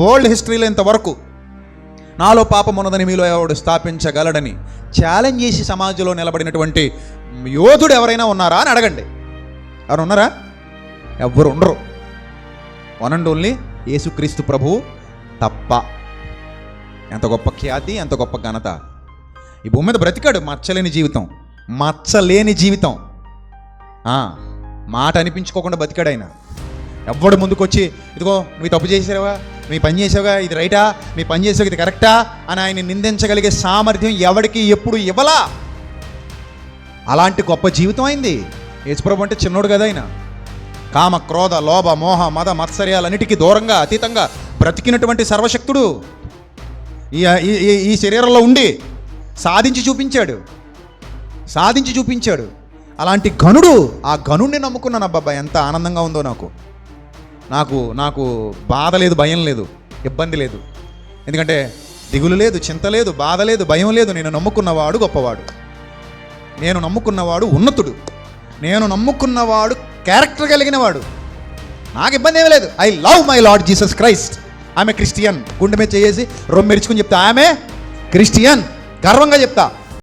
World హిస్టరీలో ఇంతవరకు నాలో పాపం ఉన్నదని మీలో ఎవడు స్థాపించగలడని ఛాలెంజ్ చేసి సమాజంలో నిలబడినటువంటి యోధుడు ఎవరైనా ఉన్నారా అని అడగండి. ఎవరు ఉన్నారా? ఎవ్వరు ఉండరు. వన్ అండ్ ఓన్లీ యేసుక్రీస్తు ప్రభువు తప్ప. ఎంత గొప్ప ఖ్యాతి ఎంత గొప్ప ఘనత. ఈ భూమి మీద బ్రతికాడు మచ్చలేని జీవితం. మచ్చలేని జీవితం. మాట అనిపించుకోకుండా బతికాడు ఆయన. ఎవ్వడు ముందుకొచ్చి ఇదిగో మీ తప్పు చేసావా మీ పని చేసావుగా ఇది రైటా? మీ పని చేసావు ఇది కరెక్టా? అని ఆయన నిందించగలిగే సామర్థ్యం ఎవడికి ఎప్పుడు ఇవ్వలా? అలాంటి గొప్ప జీవితం అయింది. యేసుప్రభు అంటే చిన్నోడు కదా ఆయన. కామ క్రోధ లోభ మోహ మద మత్సర్యాలన్నిటికీ దూరంగా అతీతంగా బ్రతికినటువంటి సర్వశక్తుడు. ఈ ఈ- శరీరంలో ఉండి సాధించి చూపించాడు. సాధించి చూపించాడు. అలాంటి గనుడు ఆ గనుడిని నమ్ముకున్నాను అబ్బాబ్బా ఎంత ఆనందంగా ఉందో నాకు. నాకు నాకు బాధ లేదు భయం లేదు ఇబ్బంది లేదు. ఎందుకంటే దిగులు లేదు చింత లేదు బాధ లేదు భయం లేదు నేను నమ్ముకున్నవాడు గొప్పవాడు. నేను నమ్ముకున్నవాడు ఉన్నతుడు. నేను నమ్ముకున్నవాడు క్యారెక్టర్ కలిగినవాడు. నాకు ఇబ్బంది ఏమీ లేదు. I love my lord Jesus Christ ఆమె క్రిస్టియన్ గుండె మీద చేసి రొమ్మెరుచుకుని చెప్తా. ఆమె క్రిస్టియన్ గర్వంగా చెప్తా.